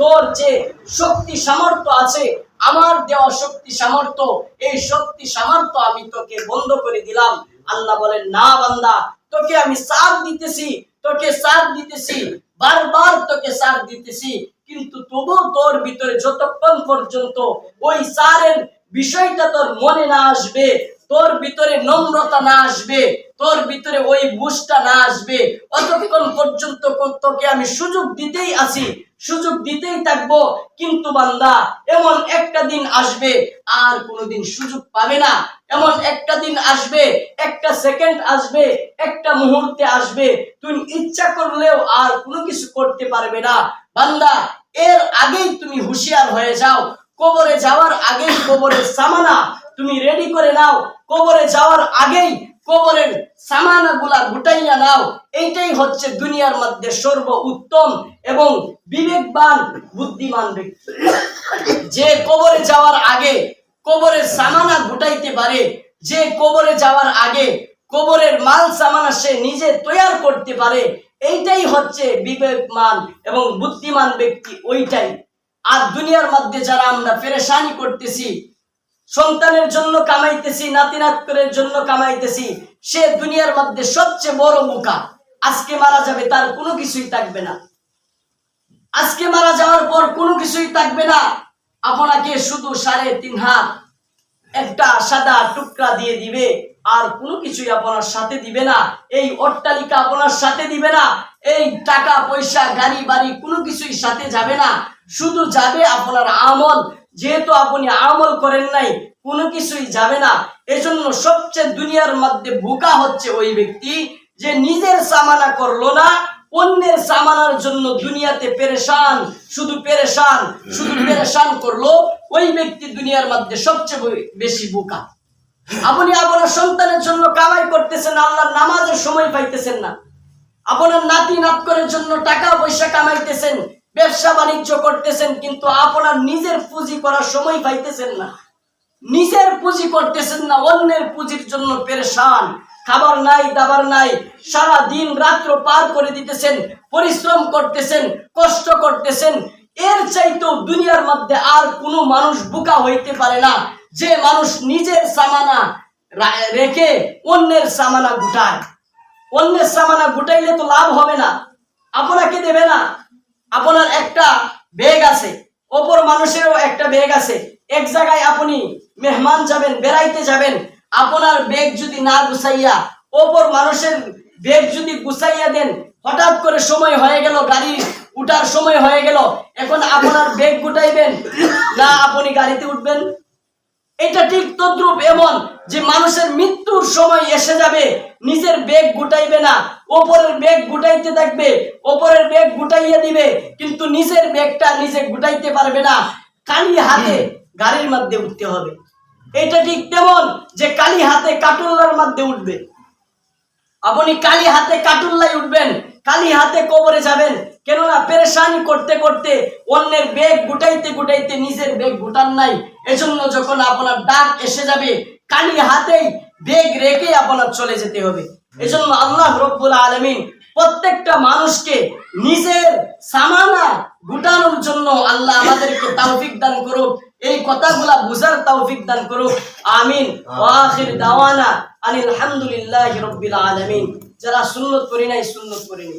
তোর যে শক্তি সামর্থ্য আছে, আমার দেওয়া শক্তি সামর্থ্য, এই শক্তি সামর্থ্য আমি তোকে বন্ধ করে দিলাম। আল্লাহ বলেন, না বান্দা, তোকে আমি সাথ দিতেছি, তোকে সাথ দিতেছি, বারবার তোকে সাথ দিতেছি, কিন্তু তবু তোর ভিতরে যতক্ষণ পর্যন্ত ওই সারের বিষয়টা তোর মনে না আসবে তোর ভিতরে নম্রতা না আসবে, তোর ভিতরে ওই বুঝটা না আসবে। অতক্ষণ পর্যন্ত তোকে আমি সুযোগ দিতেই আছি, সুযোগ দিতেই থাকব। কিন্তু বান্দা, এমন একটা দিন আসবে, আর কোনোদিন সুযোগ পাবে না। এমন একটা দিন আসবে, একটা সেকেন্ড আসবে, একটা মুহূর্তে আসবে। তুমি ইচ্ছা করলেও আর কোনো কিছু করতে পারবে না। বান্দা, এর আগেই তুমি হুঁশিয়ার হয়ে যাও। কবরে যাওয়ার আগেই কবরের সামানা তুমি রেডি করে নাও। কবরে যাওয়ার আগেই কবরের সামানা গুলা গুটাইয়া নাও। এইটাই হচ্ছে দুনিয়ার মধ্যে সর্ব উত্তম এবং বিবেকবান, বুদ্ধিমান ব্যক্তি। যে কবরে যাওয়ার আগে কবরের সামানা গুটাইতে পারে, যে কবরে যাওয়ার আগে কবরের মাল সামানা সে নিজে তৈয়ার করতে পারে, এইটাই হচ্ছে বিবেকমান এবং বুদ্ধিমান ব্যক্তি, ওইটাই। আর দুনিয়ার মধ্যে যারা আমরা পেরেশানি করতেছি সন্তানের জন্য কামাইতেছি নাতি নাতকরের জন্য কামাইতেছি, সে দুনিয়ার মধ্যে সবচেয়ে বড় মুখা আজকে মারা যাবে তার কোনো কিছুই থাকবে না। আজকে মারা যাওয়ার পর কোনো কিছুই থাকবে না। আপনাকে শুধু সাড়ে তিন হাত, একটা সাদা টুকরা দিয়ে দিবে, আর কোনো কিছুই আপনার সাথে দিবে না। এই অট্টালিকা আপনার সাথে দিবে না, এই টাকা পয়সা গাড়ি বাড়ি কোনো কিছুই সাথে যাবে না। শুধু যাবে আপনার আমল যেহেতু আপনি আমল করেন নাই, কোনো কিছুই যাবে না। এজন্য সবচেয়ে দুনিয়ার মধ্যে বোকা হচ্ছে ওই ব্যক্তি যে নিজের সামানা করল না, অন্যের সামানার জন্য দুনিয়াতে পেরেশান, শুধু পেরেশান শুধু পেরেশান করল, ওই ব্যক্তি দুনিয়ার মধ্যে সবচেয়ে বেশি বোকা। আপনি আপনার সন্তানের জন্য কামাই করতেছেন, আল্লাহর নামাজের সময় পাইতেছেন না। আপনার নাতি নাতকরের জন্য টাকা পয়সা কামাইতেছেন, ব্যবসা বাণিজ্য করতেছেন, কিন্তু আপনার নিজের পুঁজি করার সময় পাইতেছেন না। নিজের পুঁজি করতেছেন না, অন্যের পুঁজির জন্য পেরেশান। খাবার নাই, দাবার নাই, সারা দিন রাত্র পার করে দিতেছেন, পরিশ্রম করতেছেন, কষ্ট করতেছেন। এর চাইতেও দুনিয়ার মধ্যে আর কোনো মানুষ বোকা হইতে পারে না। যে মানুষ নিজের সামানা রেখে অন্যের সামানা গুটায়। অন্যের সামানা গুটাইলে তো লাভ হবে না। আপনাকে দেবে না। আপনার একটা ব্যাগ আছে। অপর মানুষেরও একটা ব্যাগ আছে। এক জায়গায় আপনি মেহমান যাবেন, বেড়াইতে যাবেন। আপনার বেগ যদি না গুছাইয়া, অপর মানুষের বেগ যদি গুছাইয়া দেন, হঠাৎ করে সময় হয়ে গেল, গাড়ি উঠার সময় হয়ে গেল। এখন আপনার বেগ গুটাইবেন না, আপনি গাড়িতে উঠবেন? এটা ঠিক তদ্রুপ এমন যে মানুষের মৃত্যুর সময় এসে যাবে, নিজের বেগ গুটাইবে না, ওপরের বেগ গুটাইতে থাকবে, ওপরের বেগ গুটাইয়া দিবে, কিন্তু নিজের বেগটা নিজে গুটাইতে পারবে না। খালি হাতে গাড়ির মধ্যে উঠতে হবে। এটা ঠিক তেমন যে কালি হাতে কাটুল্লার মধ্যে উঠবে। আপনি কালি হাতে কাটুল্লাই উঠবেন, কালি হাতে কবরে যাবেন কেননা পেরেশানি করতে করতে অন্যের বেগ গুটাইতে গুটাইতে নিজের বেগ গুটান নাই। এজন্য যখন আপনার ডাক এসে যাবে কালি হাতেই বেগ রেখে আপনার চলে যেতে হবে। এজন্য আল্লাহ রব্বুল আলমিন প্রত্যেকটা মানুষকে নিজের সামানা গুটানোর জন্য আল্লাহ আমাদেরকে তৌফিক দান করুক। এই কথাগুলা বুঝার তৌফিক দান করুক। আমিন। ওয়া আখির দাওয়ানা আনিল হামদুলিল্লাহি রাব্বিল আলামিন। যারা সুন্নত করি নাই সুন্নত করে নি